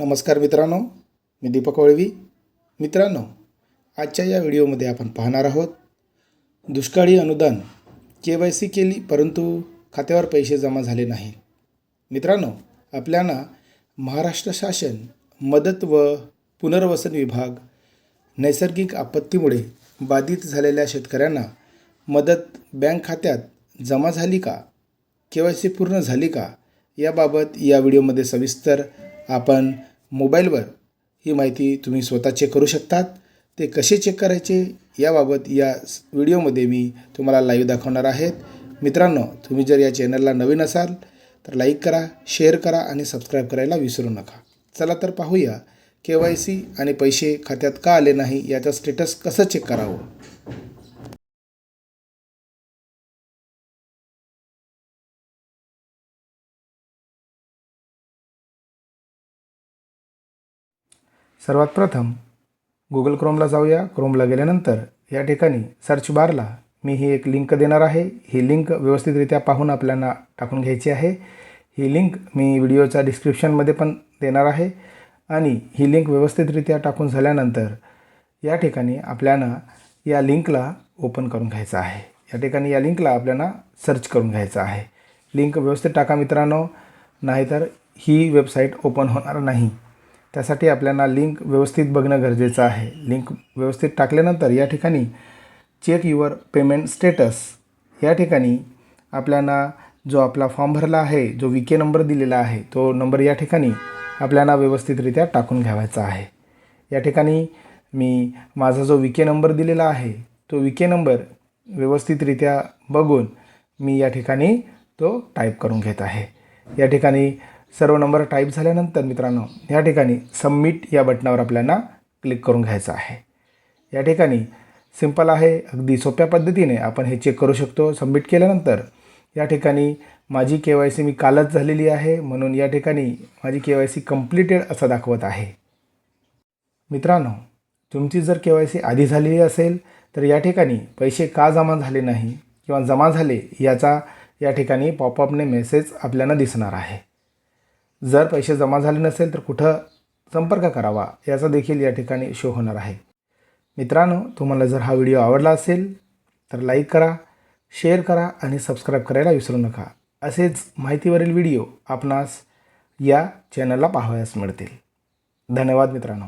नमस्कार मित्रांनो मी दीपक वळवी. मित्रांनो आजच्या या व्हिडिओमध्ये आपण पाहणार आहोत दुष्काळी अनुदान के वाय सी केली परंतु खात्यावर पैसे जमा झाले नाही. मित्रांनो आपल्याला महाराष्ट्र शासन मदत व पुनर्वसन विभाग नैसर्गिक आपत्तीमुळे बाधित झालेल्या शेतकऱ्यांना मदत बँक खात्यात जमा झाली का? के वाय सी पूर्ण झाली का? याबाबत या व्हिडिओमध्ये सविस्तर आपण मोबाईलवर ही माहिती तुम्ही स्वतः चेक करू शकतात. ते कसे चेक करायचे याबाबत या व्हिडिओमध्ये मी तुम्हाला लाईव्ह दाखवणार आहेत. मित्रांनो तुम्ही जर या चॅनलला नवीन असाल तर लाईक करा शेअर करा आणि सबस्क्राईब करायला विसरू नका. चला तर पाहूया के वाय सी आणि पैसे खात्यात का आले नाही याचं स्टेटस कसं चेक करावं? सर्वात प्रथम गुगल क्रोमला जाऊया. क्रोमला गेल्यानंतर या ठिकाणी सर्च बारला मी ही एक लिंक देणार आहे. ही लिंक व्यवस्थितरित्या पाहून आपल्याला टाकून घ्यायची आहे. ही लिंक मी व्हिडिओच्या डिस्क्रिप्शनमध्ये पण देणार आहे. आणि ही लिंक व्यवस्थितरित्या टाकून झाल्यानंतर या ठिकाणी आपल्याला या लिंकला ओपन करून घ्यायचं आहे. या ठिकाणी या लिंकला आपल्याला सर्च करून घ्यायचं आहे. लिंक व्यवस्थित टाका मित्रांनो. नाहीतर ही वेबसाईट ओपन होणार नाही. त्यासाठी आपल्याला लिंक व्यवस्थित बघणं गरजेचं आहे. लिंक व्यवस्थित टाकल्यानंतर या ठिकाणी चेक युअर पेमेंट स्टेटस या ठिकाणी आपल्याला जो आपला फॉर्म भरला आहे जो विके नंबर दिलेला आहे तो नंबर या ठिकाणी आपल्याला व्यवस्थितरित्या टाकून घ्यावायचा आहे. या ठिकाणी मी माझा जो विके नंबर दिलेला आहे तो विके नंबर व्यवस्थितरित्या बघून मी या ठिकाणी तो टाईप करून घेत आहे. या ठिकाणी सर्व नंबर टाईप झाल्यानंतर मित्रांनो या ठिकाणी सबमिट या बटनावर आपल्याला क्लिक करून घ्यायचं आहे. या ठिकाणी सिंपल आहे अगदी सोप्या पद्धतीने आपण हे चेक करू शकतो. सबमिट केल्यानंतर या ठिकाणी माझी के वाय सी मी कालच झालेली आहे म्हणून या ठिकाणी माझी के वाय सी कम्प्लिटेड असं दाखवत आहे. मित्रांनो तुमची जर के वाय सी आधी झालेली असेल तर या ठिकाणी पैसे का जमा झाले नाही किंवा जमा झाले याचा या ठिकाणी पॉपअपने मेसेज आपल्याला दिसणार आहे. जर पैसे जमा झाले नसेल तर कुठं संपर्क करावा याचा देखील या ठिकाणी शो होणार आहे. मित्रांनो तुम्हाला जर हा व्हिडिओ आवडला असेल तर लाईक करा शेअर करा आणि सबस्क्राईब करायला विसरू नका. असेच माहितीवरील व्हिडिओ आपणास या चॅनलला पाहावयास मिळतील. धन्यवाद मित्रांनो.